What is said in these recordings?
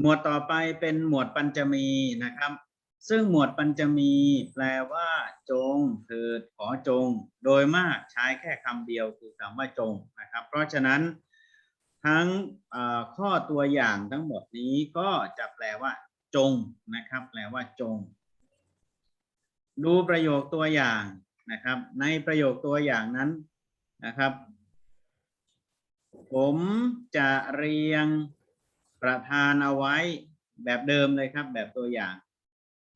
หมวดต่อไปเป็นหมวดปัญจมีนะครับ ซึ่งหมวดปัญจมีแปลว่า จงเถิดขอจง โดยมากใช้แค่คำเดียวคือคำว่าจงนะครับ เพราะฉะนั้นทั้งข้อตัวอย่างทั้งหมดนี้ก็จะแปลว่า จงนะครับ แปลว่าจง ดูประโยคตัวอย่างนะครับ ในประโยคตัวอย่างนั้นนะครับ ผมจะเรียง ประธานเอาไว้แบบเดิมเลยครับ แบบตัวอย่าง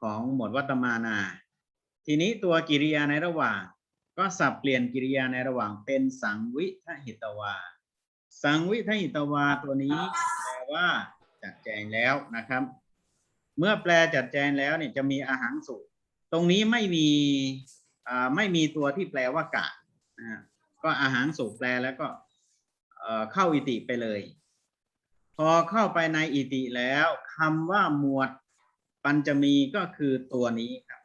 ของหมวดวัตมานา ทีนี้ตัวกิริยาในระหว่าง ก็สับเปลี่ยนกิริยาในระหว่างเป็นสังวิทหิตวา สังวิทหิตวาตัวนี้แปลว่าจัดแจงแล้วนะครับ เมื่อแปลจัดแจงแล้วเนี่ยจะมีอาหารสุตรงนี้ไม่มีอ่าไม่มีตัวที่แปลว่ากะนะก็อาหารสุแปลแล้วก็เข้าอิติไปเลย อเข้าไปในอิติแล้วคำว่าหมวดปัญจมีก็คือตัวนี้ครับ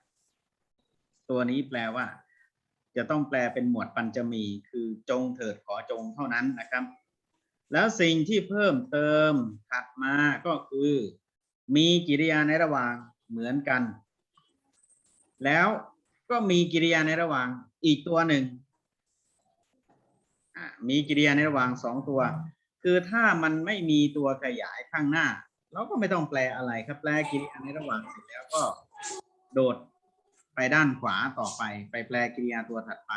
ตัวนี้แปลว่า จะต้องแปลเป็นหมวดปัญจมี คือจงเถิดขอจงเท่านั้นนะครับ แล้วสิ่งที่เพิ่มเติมถัดมาก็คือ มีกิริยาในระหว่างเหมือนกัน แล้วก็มีกิริยาในระหว่างอีกตัวหนึ่งมีกิริยาในระหว่างสองตัว คือถ้ามันไม่มีตัวขยายข้างหน้า เราก็ไม่ต้องแปลอะไรครับ แปลกิริยาในระหว่างเสร็จแล้วก็โดดไปด้านขวาต่อไป ไปแปลกิริยาตัวถัดไป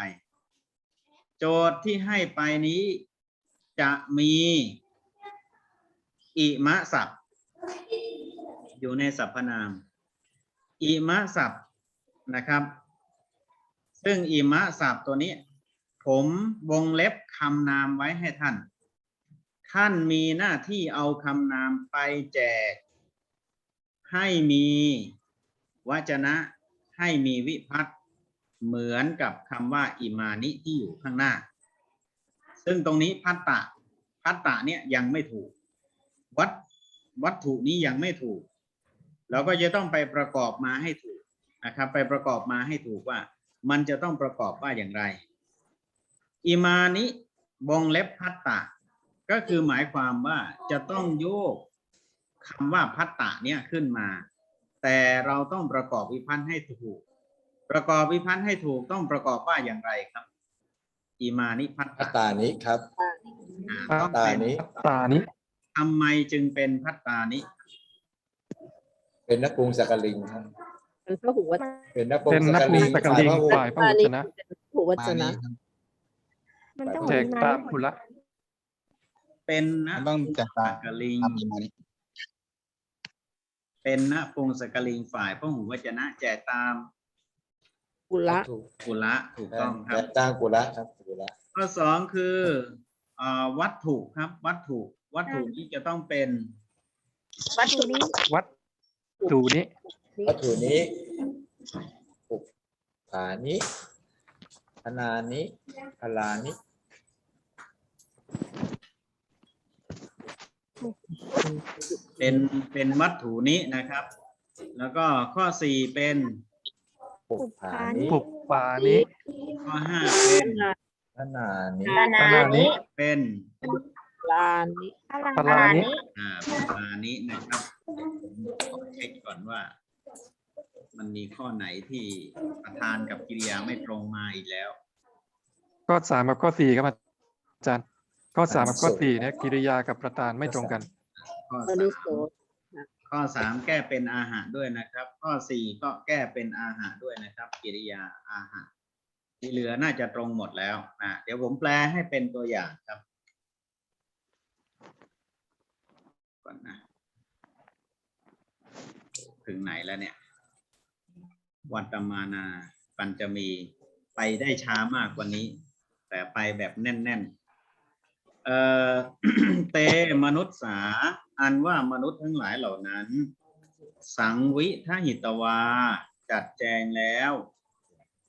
โจทย์ที่ให้ไปนี้จะมี อิมะศัพท์ อยู่ในสรรพนาม อิมะศัพท์นะครับ ซึ่งอิมะศัพท์ตัวนี้ ผมวงเล็บคำนามไว้ให้ท่าน ท่านมีหน้าที่เอาคำนามไปแจก ให้มีวจนะให้มีวิพัตเหมือนกับคำว่า อิมานิที่อยู่ข้างหน้า ซึ่งตรงนี้พัตตะพัตตะเนี่ยยังไม่ถูก วัตวัตถุนี้ยังไม่ถูก เราก็จะต้องไปประกอบมาให้ถูกนะครับ ไปประกอบมาให้ถูกว่า มันจะต้องประกอบว่าอย่างไร อิมานิวงเล็บพัตตะ ก็คือหมายความว่าจะต้องโยกคำว่าพัตตะเนี่ยขึ้นมา แต่เราต้องประกอบวิพันธ์ให้ถูก ประกอบวิพันธ์ให้ถูกต้องประกอบว่าอย่างไรครับอิมานิพัตพัตตะตานิครับอ่าพัต้ตองตาเป็นนิตานี้ทำไมจึงเป็นพัตตานิเป็นนักปรุงสักกลิงครับเป็นพระหูวจเป็นนักปรุงเป็นนักสักกบุลิญงสกลิงฝ่ายพระฝ่ายพระวจนะพระหูวจนะ มันต้อง แจกมีตามหคุละ เป็นนะมันต้องจัดตามกลิงตามนี้มานี่เป็นนะพงศกลิงฝ่ายพระหูวจนะแจกตามกุละถูกกุละถูกต้องครับจ้างกุละครับกุละข้อสองคือเอ่อวัตถุครับ วัตถุ วัตถุนี้จะต้องเป็น วัตถุนี้ วัดถูนี้ วัตถุนี้ปุกฐานิธนานิพลานิ เป็นเป็นวัตถุนี้นะครับ แล้วก็ข้อสี่เป็นปุกฐานิปุบปานี้ข้อห้าเป็นธนานินาขณะนี้เป็นลานิพลังพลานินี้อ่าปานี้นะครับผมขอเช็คก่อนว่า มันมีข้อไหนที่ประธานกับกิริยาไม่ตรงมาอีกแล้วข้อสามกับข้อสี่ครับอาจารย์ ข้อสามกับข้อสี่เนี่ยกิริยากับประธานไม่ตรงกัน ข้อมสานุมโสข้อสามแก้เป็นอาหารด้วยนะครับ ข้อสี่ก็แก้เป็นอาหารด้วยนะครับ กิริยาอาหารที่เหลือน่าจะตรงหมดแล้วนะเดี๋ยวผมแปลให้เป็นตัวอย่างครับก่อนนะถึงไหนแล้วเนี่ย วัตมานาปัญจมีไปได้ช้ามากกว่านี้ แต่ไปแบบแน่น ๆ เอ่อเตมนุษย์สา อันว่ามนุษย์ทั้งหลายเหล่านั้น สังวิทหิตวา จัดแจงแล้ว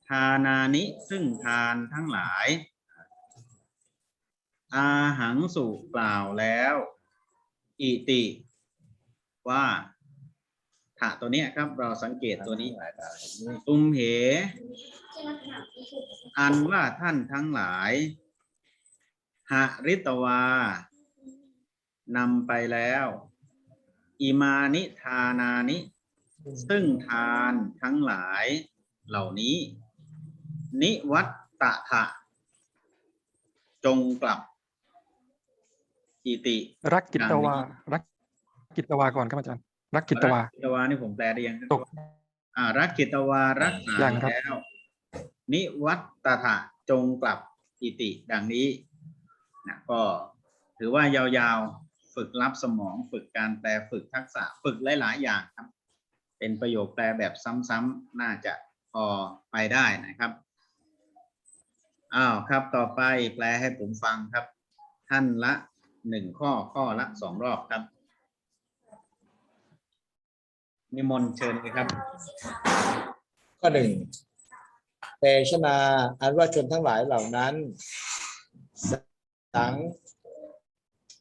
ทานานิซึ่งทานทั้งหลาย อาหังสุกล่าวแล้ว อิติ ว่าถะตัวเนี้ยครับ เราสังเกตตัวนี้หลายตานี้ตุมเห อันว่าท่านทั้งหลาย หริตวานำไปแล้ว อิมานิทานานิ ซึ่งทานทั้งหลายเหล่านี้ นิวัตตะทะจงกลับ อิติ รักกิตวาอย่างนี้รักกิตวาก่อนครับอาจารย์ รักกิตวารักิตวานี่ผมแปลได้ยังตกอ่ารักกิตวา รักษายังครับแล้ว นิวัตตะทะจงกลับ อิติ ดังนี้ นะก็ถือว่ายาวๆฝึกรับสมอง ฝึกการแปลฝึกทักษะฝึกหลายๆอย่างครับ เป็นประโยคแปลแบบซ้ำๆน่าจะพอไปได้นะครับอ้าวครับต่อไปแปลให้ผมฟังครับ ท่านละหนึ่งข้อข้อละสองรอบครับ นิมนต์เชิญเลยครับ ข้อหนึ่งเตชนา อันว่าชนทั้งหลายเหล่านั้น สัง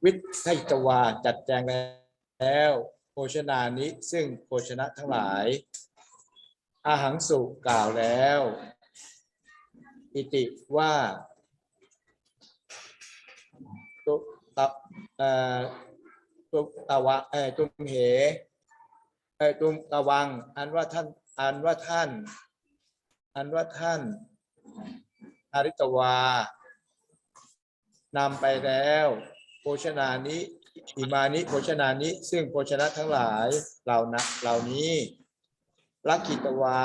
วิทยตวาจัดแจงแล้วโภชนานิซึ่งโภชนะทั้งหลาย อาหังสุกล่าวแล้ว อิติว่าตุตะเอ่อตุตะวะเอ่อตุมเหเอ่อตุมตะวัง อันว่าท่านอันว่าท่าน อันว่าท่าน อาริตวา นำไปแล้วโภชนานิอิมานิโภชนานิ ซึ่งโภชนะทั้งหลายเหล่านะเหล่านี้รักขิตวา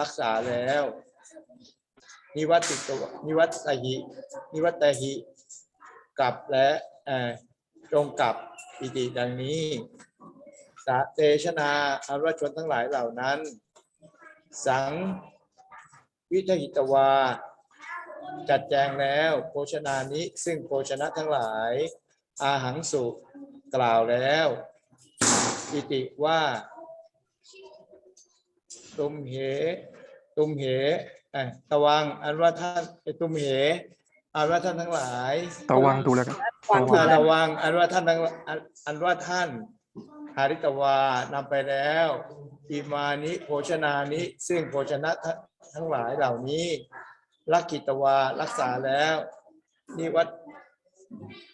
รักษาแล้ว นิวัติตวนิวัตหิ นิวัตตหิกลับและเอ่อจงกลับอิติดังนี้ สาเตชนาอันว่าชนทั้งหลายเหล่านั้น สังวิทหิตวา จัดแจงแล้วโภชนานิซึ่งโภชนะทั้งหลาย อาหังสุกล่าวแล้ว อิติว่าตุมเห ตุมเหเอ่อตะวัง อันว่าท่านไอ้ตุมเหอันว่าท่านทั้งหลายตะวังถูกแล้วครับวางตะถูกวังแล้ระววัง อันว่าท่านทั้งอันอันว่าท่านหาริตวานำไปแล้วอิมานิโภชนานิซึ่งโภชนะทั้งทั้งหลายเหล่านี้ ลักกิตวารักษาแล้ว นิวัต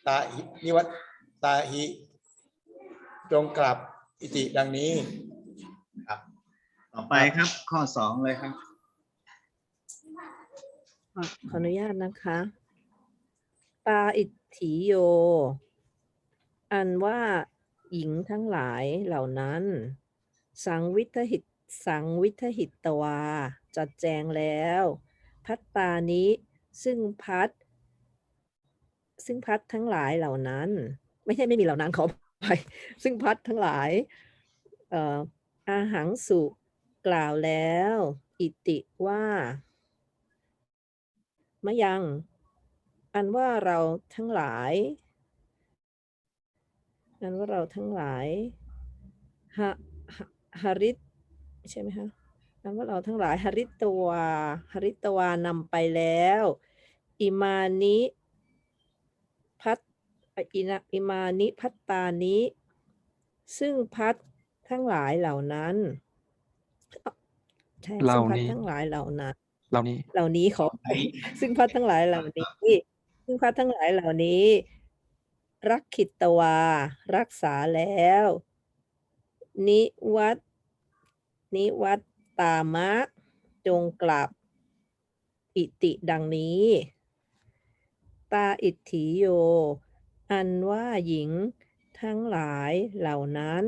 ตาหินิวัตตาหิจงกลับอิติดังนี้ต่อไปครับ ข้อสองเลยครับขอขออนุญาตนะคะ ตาอิทธิโย อันว่าหญิงทั้งหลายเหล่านั้น สังวิทหิตสังวิทหิตตวา จัดแจงแล้ว พัตตานิซึ่งพัด ซึ่งพัดทั้งหลายเหล่านั้น ไม่ใช่ไม่มีเหล่านั้นขอไปซึ่งพัดทั้งหลายเอ่ออาหังสุกล่าวแล้ว อิติว่ามะยัง อันว่าเราทั้งหลาย อันว่าเราทั้งหลายฮะฮะฮาริตใช่ไหมคะ อันว่าเราทั้งหลายฮาริตตวาฮาริตตวานำไปแล้ว อิมานิพัตอินะอิมานิพัตตานิซึ่งพัดทั้งหลายเหล่านั้นเอ้าใช่เหล่าซึ่งพัดนี้ทั้งหลายเหล่านั้นเหล่านี้ เหล่านี้ขอไปซึ่งพัดทั้งหลายเหล่านี้ ซึ่งพัดทั้งหลายเหล่านี้ รักขิตวา รักษาแล้ว นิวัตนิวัต ตามะ จงกลับ อิติดังนี้ ตาอิทธิโย อันว่าหญิงทั้งหลายเหล่านั้น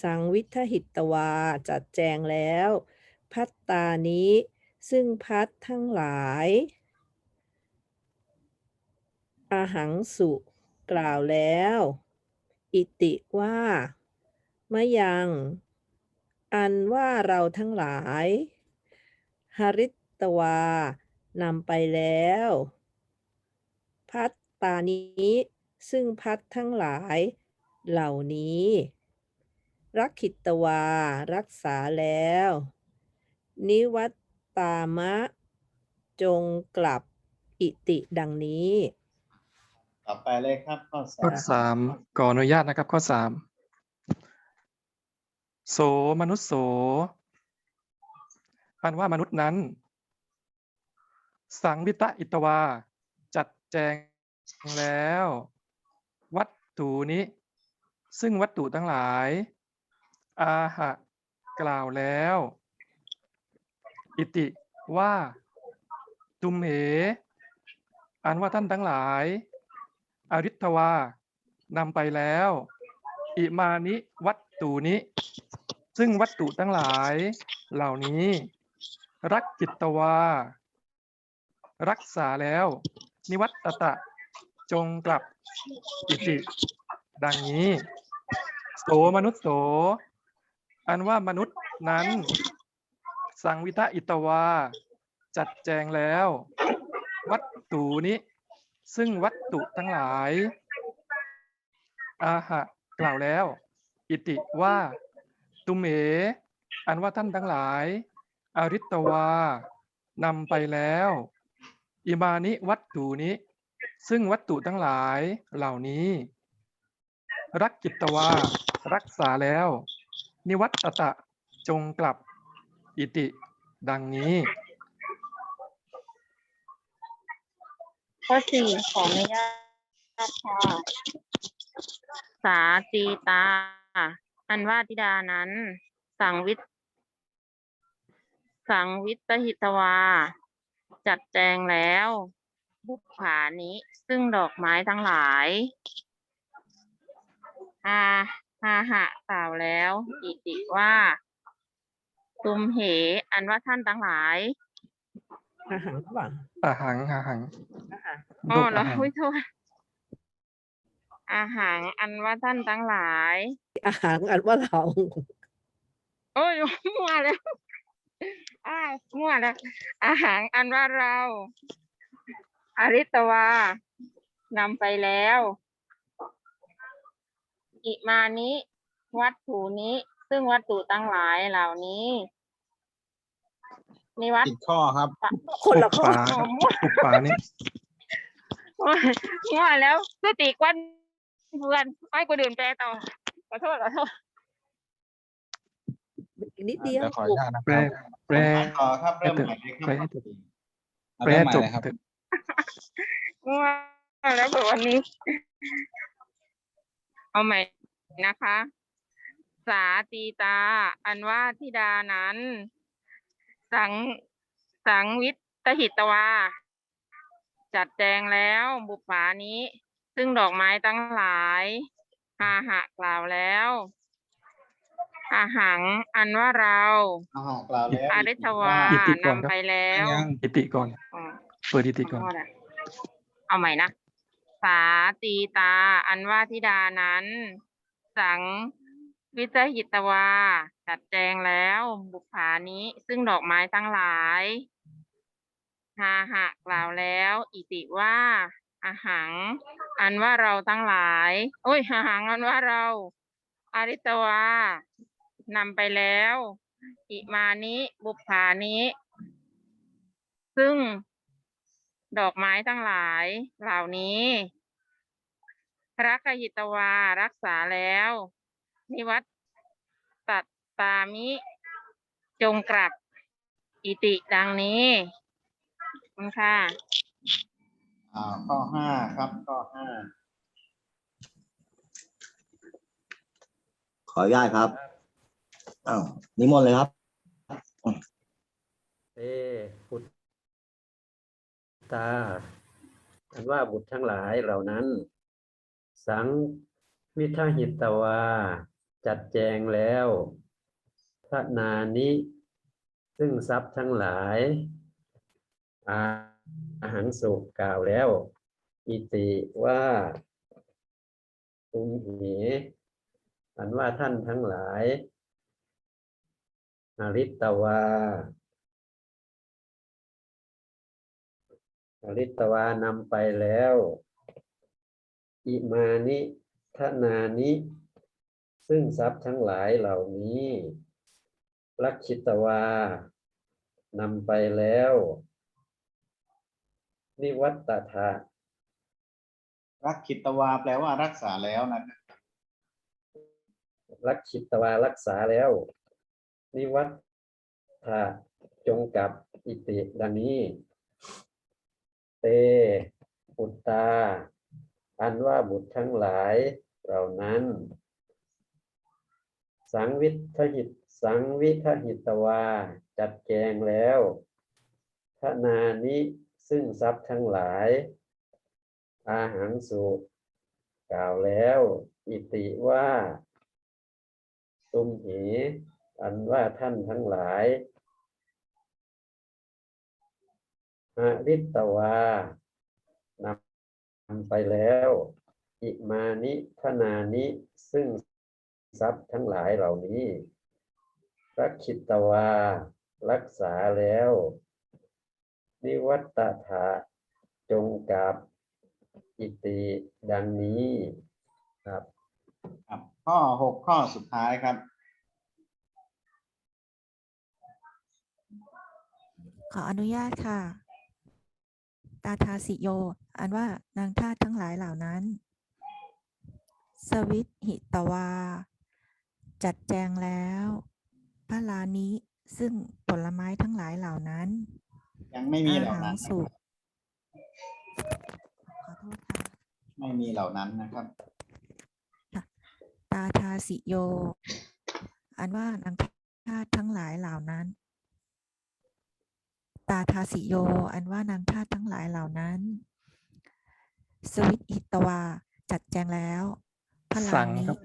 สังวิทหิตวาจัดแจงแล้ว พัตตานี้ซึ่งพัดทั้งหลายอาหังสุกล่าวแล้ว อิติว่ามะยัง อันว่าเราทั้งหลายหริตตวานำไปแล้ว พัตตานี้ซึ่งพัดทั้งหลายเหล่านี้ รักขิตวา รักษาแล้ว นิวัตตามะ จงกลับอิติดังนี้ ต่อไปเลยครับข้อสาข้อมสามขออนุญาตนะครับข้อสาม โสมนุษย์โสอันว่ามนุษย์นั้น สังวิตะอิตวา จัดแจงแล้ว วัตถุนี้ ซึ่งวัตถุทั้งหลาย อาหะ กล่าวแล้ว อิติว่าจุมเหอันว่าท่านทั้งหลาย อริทวานำไปแล้ว อิมานิวัตถุนิ ซึ่งวัตถุทั้งหลาย เหล่านี้ รักจิตวา รักษาแล้ว นิวัตตะ จงกลับอิติ ดังนี้ โสมนุษย์โส อันว่ามนุษย์นั้น สังวิทะอิตวา จัดแจงแล้ว วัตถุนี้ ซึ่งวัตถุทั้งหลายอาหะกล่าวแล้ว อิติว่า ตุมเอ อันว่าท่านทั้งหลาย อริตวานำไปแล้ว อิมานิวัตถุนี้ ซึ่งวัตถุทั้งหลายเหล่านี้ รักกิตวา รักษาแล้ว นิวัตตะจงกลับอิติ ดังนี้ ข้อสี่ขออนุญาตค่ะสาตีตา อันว่าธิดานั้น สังวิตสังวิตหิตวา จัดแจงแล้วบุปผานี้ซึ่งดอกไม้ทั้งหลายอาหาหะกล่าวแล้วอิติว่าตุมเห อันว่าท่านทั้งหลายอาหารว่ะอาหังอาหังอาหารอ๋อรูปแล้วอาหังอุ้ยโทษ อาหารอันว่าท่านทั้งหลาย อาหารอันว่าเราโอ้ยมั่วแล้วอ้าวมั่วแล้ว อาหารอันว่าเรา อริตวานำไปแล้ว อิมานิวัตถุนี้ ซึ่งวัตถุตั้งหลายเหล่านี้นิวัตผิดข้อครับคนละข้อปุปปาครับปุปปานี่มั่วมั่วแล้วสติกวัน เพื่อนให้กูดื่มแปรต่อขอโทษขอโทษอีกนิดเดียวเดี๋ยวขออนุญาตนะแปคลรับแปลต่อครับเริ่มให้ใหม่จบเลยครับแปลให้จบเอาแปลเริ่มให้ใหม่จบเลยครับเถอะมั่วแล้วแบบวันนี้ เอาใหม่นะคะ สาตีตา อันว่าธิดานั้น สังสังวิตหิตวา จัดแจงแล้วบุปผานี้ ซึ่งดอกไม้ตั้งหลายอาหะกล่าวแล้ว อาหังอันว่าเราอาหารกล่าวแล้วอาริทวาอิติก่อนนำครับไปแล้วยังอิติก่อน อ๋อเปิดอิติก่อนขโทษะเอาใหม่นะ สาตีตาอันว่าธิดานั้น สังวิจหิตวา จัดแจงแล้วบุปผานี้ซึ่งดอกไม้ทั้งหลายหาหะกล่าวแล้ว อิติว่า อาหัง อันว่าเราทั้งหลาย โอ้ยอาหังอันว่าเรา อาริตวานำไปแล้ว อิมานิบุปผานี้ซึ่งดอกไม้ทั้งหลาย เหล่านี้รักขยิตวารักษาแล้ว นิวัตตัดตามิ จงกลับ อิติดังนี้ขอบคุณค่ะ อ่าข้อห้าครับข้อห้าขออนุญาตครับอ้าวนิมนต์เลยครับ เอพุทตาอันว่าบุตรทั้งหลายเหล่านั้น สังวิทหิตวา จัดแจงแล้วพระนานิ ซึ่งทรัพย์ทั้งหลายอา อาหังสุกล่าวแล้ว อิติว่าตุมเหอันว่าท่านทั้งหลายอริตวาอริตวานำไปแล้ว อิมานิทนานิ ซึ่งทรัพย์ทั้งหลายเหล่านี้ลักขิตวานำไปแล้ว นิวัตตถะรักขิตวาแปลว่ารักษาแล้วนะครับลักขิตวารักษาแล้ว นิวัตถะจงกับอิติดังนี้ เตปุตตา อันว่าบุตรทั้งหลายเหล่านั้น สังวิทหิตสังวิทหิตวา จัดแจงแล้วทนานิ ซึ่งทรัพย์ทั้งหลาย อาหารสุกล่าวแล้ว อิติว่า ตุมเหอันว่าท่านทั้งหลายหาริตวานำไปแล้ว อิมานิธนานิซึ่งทรัพย์ทั้งหลายเหล่านี้รักขิตวา รักษาแล้ว นิวัตตถาจงกับอิติดังนี้ครับครับข้อหกข้อสุดท้ายครับ ขออนุญาตค่ะ ตาทาสิโย อันว่านางทาสทั้งหลายเหล่านั้น สวิตหิตวา จัดแจงแล้วพระลานิซึ่งผลไม้ทั้งหลายเหล่านั้น ยังไม่มีอาเหล่าหารนั้นสุนะครับขอโทษค่ะ ไม่มีเหล่านั้นนะครับ ตาทาสิโย อันว่านางทาสทั้งหลายเหล่านั้น ตาทาสิโย อันว่านางทาสทั้งหลายเหล่านั้น สวิตหิตวา จัดแจงแล้วพระสัลางนิครับ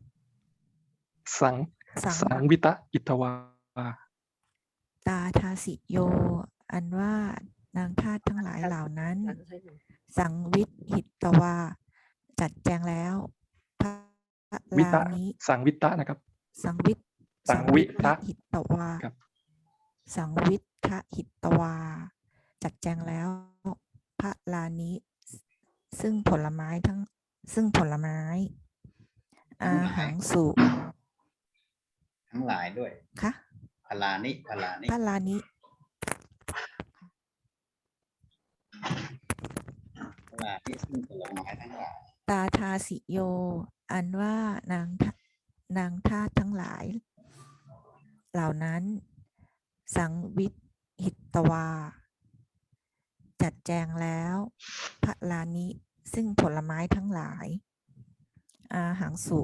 สัง สังสังวิตะอิตวา ตาทาสิโย อันว่านางทาสทั้งหลายเหล่านั้น สังวิทหิตวา จัดแจงแล้วพระวิลาตะนิสังวิตะนะครับ สังวิทสังวิทะหิตวาครับสังวิทะหิตวา จัดแจงแล้ว พระลานิซึ่งผลไม้ทั้ง ซึ่งผลไม้ อาหารสุทั้งหลายด้วย คะพลานิพลานิพระลานิ พลานิซึ่งผลไม้ทั้งหลายตาทาสิโย อันว่านางทะนางทาสทั้งหลาย เหล่านั้น สังวิทหิตวา จัดแจงแล้วพระลานิซึ่งผลไม้ทั้งหลาย อาหารสุ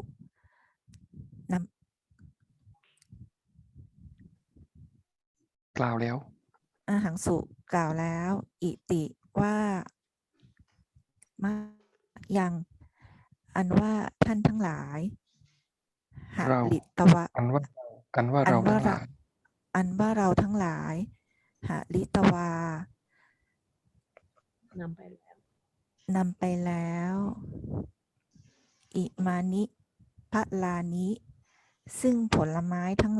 นกล่าวแล้วำอาหารสุกล่าวแล้ว อิติ ว่ามายังอันว่าท่านทั้งหลายหเรา ลิตวะ อันว่าอันว่าอันเราว่าทั้งหเราลายอันว่าเราทั้งหลาย หาลิตวา นำไปแล้วนำไปแล้ว อิมานิพระลานิ ซึ่งผลไม้ทั้ง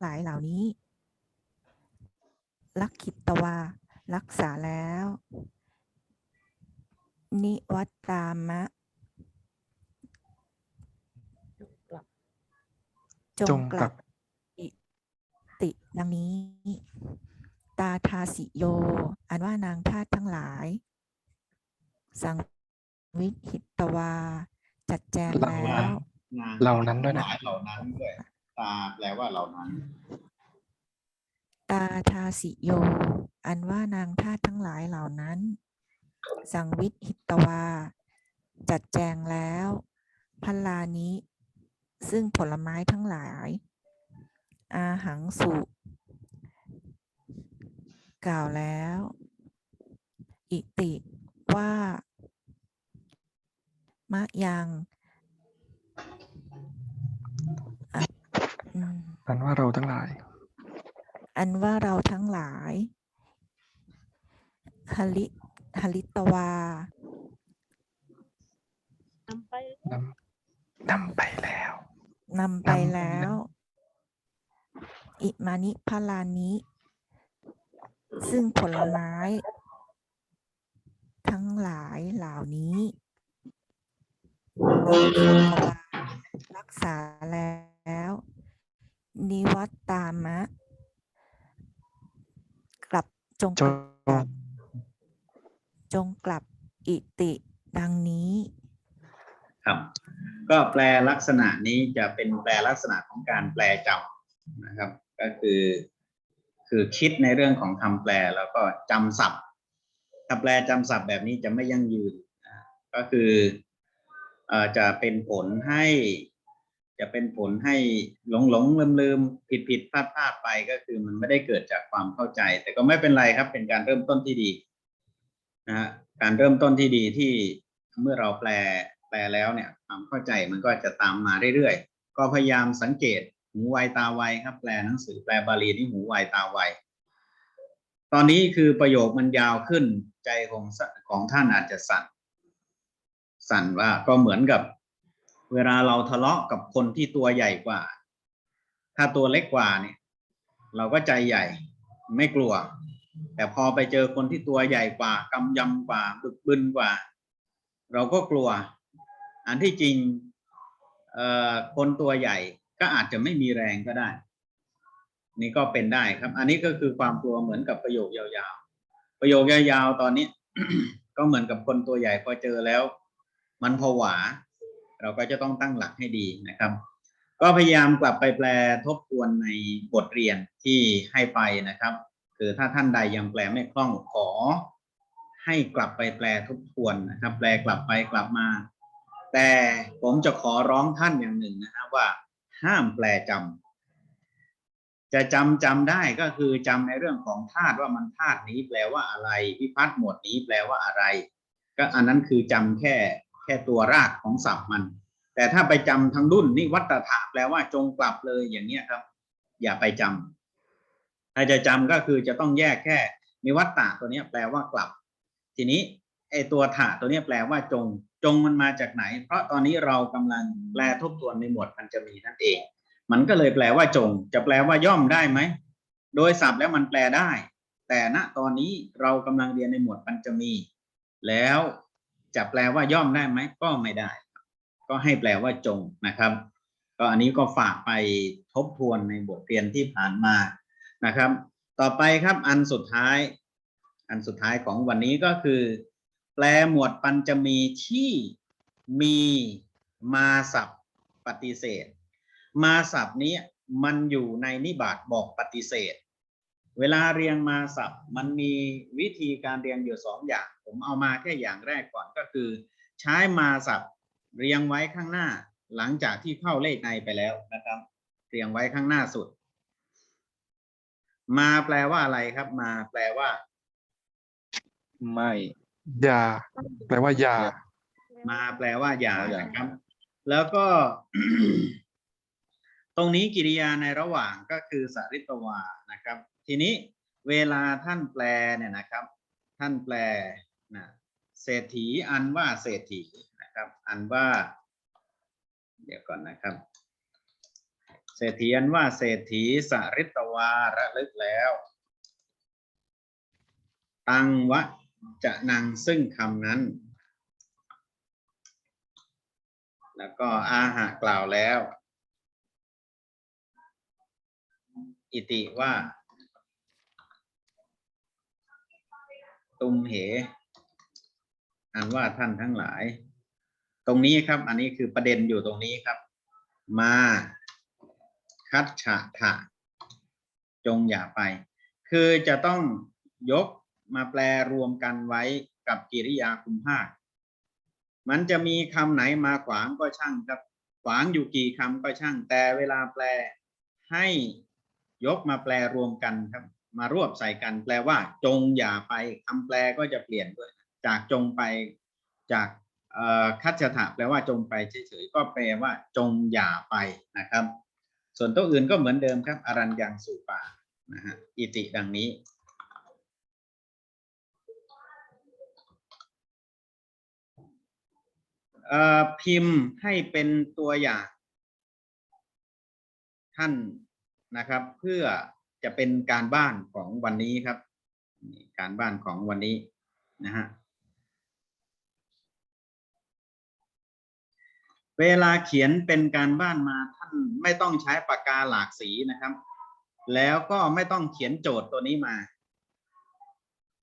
หลายเหล่านี้ ลักขิตวา รักษาแล้ว นิวัตตามะกลับจจงงกกลัลับบอิติดังนี้ ตาทาสิโย อันว่านางทาสทั้งหลาย สังวิหิตวา จัดแจงเหล่าแล้นั้นวนางเหล่านั้นด้วยนะหลายเหล่านั้นด้วย ตาแปลว่าเหล่านั้น ตาทาสิโย อันว่านางทาสทั้งหลายเหล่านั้น สังวิหิตวา จัดแจงแล้วพัลลานิซึ่งผลไม้ทั้งหลาย อาหังสุ กล่าวแล้ว อิติว่ามะยังอันว่าเราทั้งหลาย อันว่าเราทั้งหลายหลิหลิตวานำไปนำนำไปแล้วนำไปนำไปแล้แล้ววอิมานิพาลานิ ซึ่งผลไม้ ทั้งหลายเหล่านี้รักษาแล้ว นิวัตตามะกลับ จงจกงลับจงกลับอิติดังนี้ครับก็แปลลักษณะนี้จะเป็นแปลลักษณะของการแปลจำนะครับ ก็คือ คือคิดในเรื่องของคำแปลแล้วก็จำศัพท์ถ้าแปลจำศัพท์แบบนี้จะไม่ยั่งยืนอ่าก็คือเอ่อจะเป็นผลให้ จะเป็นผลให้หลงหลงลืมลืมผิดผิดพลาดพลาดไปก็คือมันไม่ได้เกิดจากความเข้าใจ แต่ก็ไม่เป็นไรครับ เป็นการเริ่มต้นที่ดีนะฮะการเริ่มต้นที่ดีที่เมื่อเราแปลแปลแล้วเนี่ย ความเข้าใจมันก็จะตามมาเรื่อยๆก็พยายามสังเกตหูไวตาไวครับ แปลหนังสือแปลบาลีนี่หูไวตาไวตอนนี้คือประโยคมันยาวขึ้นใจของของท่านอาจจะสั่นสั่นว่าก็เหมือนกับ เวลาเราทะเลาะกับคนที่ตัวใหญ่กว่า ถ้าตัวเล็กกว่าเนี่ย เราก็ใจใหญ่ไม่กลัว แต่พอไปเจอคนที่ตัวใหญ่กว่ากำยำกว่าบึกบึนกว่า เราก็กลัว อันที่จริงคนตัวใหญ่ก็อาจจะไม่มีแรงก็ได้ นี่ก็เป็นได้ครับ อันนี้ก็คือความกลัวเหมือนกับประโยคยาวๆ ประโยคยาวๆตอนนี้ ก็เหมือนกับคนตัวใหญ่พอเจอแล้ว มันผวา เราก็จะต้องตั้งหลักให้ดีนะครับ ก็พยายามกลับไปแปลทบทวนในบทเรียนที่ให้ไปนะครับ คือถ้าท่านใดยังแปลไม่คล่องขอ ให้กลับไปแปลทบทวนนะครับ แปลกลับไปกลับมา แต่ผมจะขอร้องท่านอย่างหนึ่งนะฮะว่า ห้ามแปลจำจะจำจำได้ก็คือจำในเรื่องของธาตุว่ามันธาตุนี้แปลว่าอะไรพิพัฒน์หมวดนี้แปลว่าอะไร ก็อันนั้นคือจำแค่ แค่ตัวรากของศัพท์มัน แต่ถ้าไปจำทางดุนนี่วัตถะแปลว่าจงกลับเลยอย่างเนี้ยครับ อย่าไปจำถ้าจะจำก็คือจะต้องแยกแค่มีวัตตะตัวนี้แปลว่ากลับ ทีนี้ไอตัวถะตัวนี้แปลว่าจง จงมันมาจากไหน เพราะตอนนี้เรากำลังแปลทบทวนในหมวดพันจะมีนั่นเอง มันก็เลยแปลว่าจง จะแปลว่าย่อมได้ไหม โดยศัพท์แล้วมันแปลได้ แต่ณตอนนี้เรากำลังเรียนในหมวดปัญจมี แล้ว จะแปลว่าย่อมได้ไหมก็ไม่ได้ ก็ให้แปลว่าจงนะครับ ก็อันนี้ก็ฝากไปทบทวนในบทเรียนที่ผ่านมานะครับ ต่อไปครับอันสุดท้าย อันสุดท้ายของวันนี้ก็คือ แปลหมวดปัญจมีที่มีมาศัพท์ปฏิเสธ มาศัพท์นี้มันอยู่ในนิบาตบอกปฏิเสธ เวลาเรียงมาศัพท์ มันมีวิธีการเรียงอยู่สองอย่าง ผมเอามาแค่อย่างแรกก่อนก็คือ ใช้มาศัพท์เรียงไว้ข้างหน้า หลังจากที่เข้าเลขในไปแล้วนะครับ เรียงไว้ข้างหน้าสุด มาแปลว่าอะไรครับ มาแปลว่า ไม่อย่าแปลว่าอย่ามาแปลว่าอย่าอย่านะครับ แล้วก็ ตรงนี้กิริยาในระหว่างก็คือสริตวานะครับ ทีนี้เวลาท่านแปลเนี่ยนะครับ ท่านแปลนะเศรษฐีอันว่าเศรษฐีนะครับ อันว่า เดี๋ยวก่อนนะครับ เศรษฐีอันว่าเศรษฐีสริตวาระลึกแล้วตังวะจะนังซึ่งคำนั้น แล้วก็อาหะกล่าวแล้ว อิติว่า ตุมเห อันว่าท่านทั้งหลาย ตรงนี้ครับ อันนี้คือประเด็นอยู่ตรงนี้ครับ มา คัดฉะถะ จงอย่าไป คือจะต้องยกมาแปลรวมกันไว้กับกิริยาคุมภาค มันจะมีคำไหนมาขวางก็ช่างครับ ขวางอยู่กี่คำก็ช่าง แต่เวลาแปลให้ ยกมาแปลรวมกันครับ มารวบใส่กัน แปลว่า จงอย่าไปคำแปลก็จะเปลี่ยนด้วย จากจงไปจากคัจฉถะแปลว่าจงไปเฉยๆก็แปลว่า จงอย่าไปนะครับ ส่วนตัวอื่นก็เหมือนเดิมครับ อรัญญังสุปานะฮะอิติดังนี้พิมพ์ให้เป็นตัวอย่าง ท่าน นะครับ เพื่อจะเป็นการบ้านของวันนี้ครับนี่การบ้านของวันนี้นะฮะเวลาเขียนเป็นการบ้านมาท่านไม่ต้องใช้ปากกาหลากสีนะครับ แล้วก็ไม่ต้องเขียนโจทย์ตัวนี้มา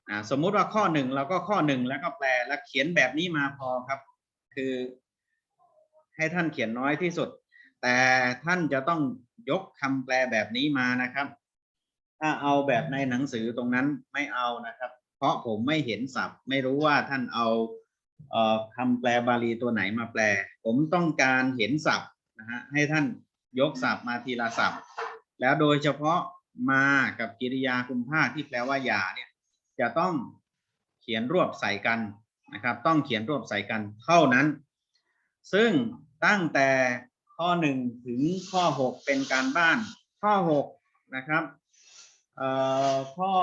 อ่าสมมุติว่าข้อหนึ่งเราก็ข้อหนึ่งแล้วก็แปลแล้วเขียนแบบนี้มาพอครับ คือให้ท่านเขียนน้อยที่สุด แต่ท่านจะต้องยกคำแปลแบบนี้มานะครับ ถ้าเอาแบบในหนังสือตรงนั้นไม่เอานะครับ เพราะผมไม่เห็นศัพท์ ไม่รู้ว่าท่านเอาเอ่อคำแปลบาลีตัวไหนมาแปล ผมต้องการเห็นศัพท์นะฮะให้ท่านยกศัพท์มาทีละศัพท์ แล้วโดยเฉพาะมากับกิริยาคุมภาคที่แปลว่าอย่าเนี่ยจะต้องเขียนรวบใส่กันนะครับ ต้องเขียนรวบใส่กันเท่านั้น ซึ่งตั้งแต่ ข้อหนึ่งถึงข้อหกเป็นการบ้าน ข้อหกนะครับเอ่อข้อ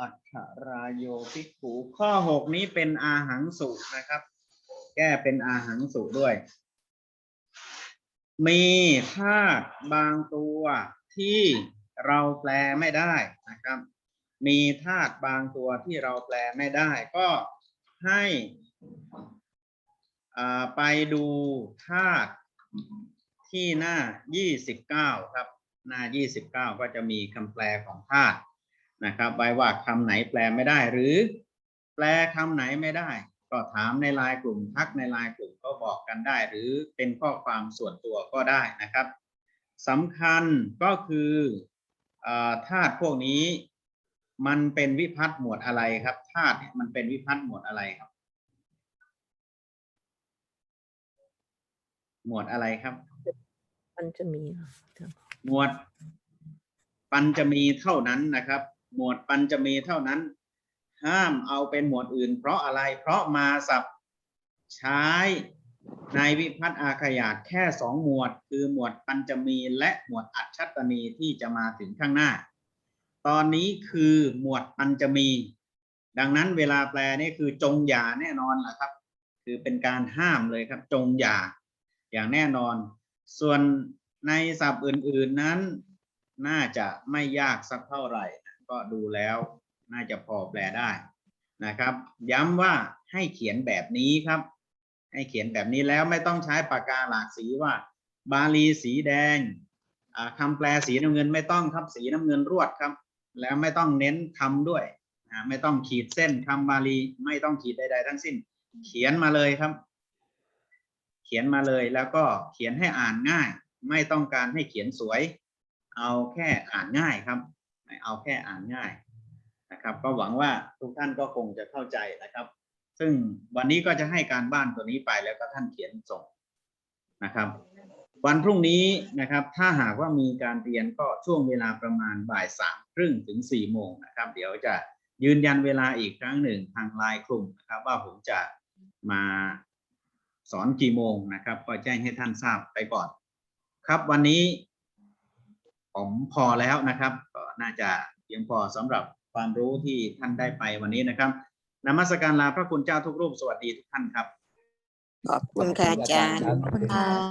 อัฏฐรายโยภิกขุข้อหกนี้เป็นอาหังสุนะครับ แก้เป็นอาหังสุด้วย มีธาตุบางตัวที่เราแปลไม่ได้นะครับ มีธาตุบางตัวที่เราแปลไม่ได้ ก็ให้ ไปดูธาตุที่หน้า 29 ครับ หน้า 29 ก็จะมีคำแปลของธาตุนะครับไว้ว่าคำไหนแปลไม่ได้ หรือแปลคำไหนไม่ได้ ก็ถามในไลน์กลุ่มทักในไลน์กลุ่มก็บอกกันได้ หรือเป็นข้อความส่วนตัวก็ได้นะครับสำคัญก็คือธาตุพวกนี้มันเป็นวิพัฒน์หมวดอะไรครับธาตุเนี่ยมันเป็นวิพัฒน์หมวดอะไรครับ หมวดอะไรครับ มันจะมีหมวด ปัญจมีเท่านั้นนะครับ หมวดปัญจมีเท่านั้น ห้ามเอาเป็นหมวดอื่น เพราะอะไรเพราะมาสับใช้ในวิพัฒน์อาขยาตแค่สองหมวด คือหมวดปัญจมีและหมวดอัจฉตนีที่จะมาถึงข้างหน้า ตอนนี้คือหมวดปัญจมี ดังนั้นเวลาแปลนี่คือจงอย่าแน่นอนแหละครับ คือเป็นการห้ามเลยครับ จงอย่า อย่างแน่นอน ส่วนในศัพท์อื่น ๆนั้น น่าจะไม่ยากสักเท่าไหร่ ก็ดูแล้วน่าจะพอแปลได้นะครับ ย้ำว่าให้เขียนแบบนี้ครับ ให้เขียนแบบนี้แล้วไม่ต้องใช้ปากกาหลากสีว่า บาลีสีแดงอ่าคำแปลสีน้ำเงินไม่ต้องครับสีน้ำเงินรวดครับ แล้วไม่ต้องเน้นคำด้วยไม่ต้องขีดเส้นคำบาลีไม่ต้องขีดใดๆทั้งสิ้น เขียนมาเลยครับ ขียนมาเลยแล้วก็เขียนให้อ่านง่าย ไม่ต้องการให้เขียนสวย เอาแค่อ่านง่ายครับ เอาแค่อ่านง่ายนะครับ ก็หวังว่าทุกท่านก็คงจะเข้าใจนะครับ ซึ่งวันนี้ก็จะให้การบ้านตัวนี้ไปแล้วก็ท่านเขียนส่งนะครับ วันพรุ่งนี้นะครับ ถ้าหากว่ามีการเรียนก็ช่วงเวลาประมาณบ่ายสามครึ่งถึงสี่โมงนะครับ เดี๋ยวจะยืนยันเวลาอีกครั้งหนึ่งทางไลน์กลุ่มนะครับ ว่าผมจะมา สอนกี่โมงนะครับ ก็แจ้งให้ท่านทราบไปก่อน ครับวันนี้ผมพอแล้วนะครับ ก็น่าจะเพียงพอสำหรับความรู้ที่ท่านได้ไปวันนี้นะครับนมัสการลาพระคุณเจ้าทุกรูปสวัสดีทุกท่านครับขอบคุณค่ะอาจารย์ขอบคุณค่ะ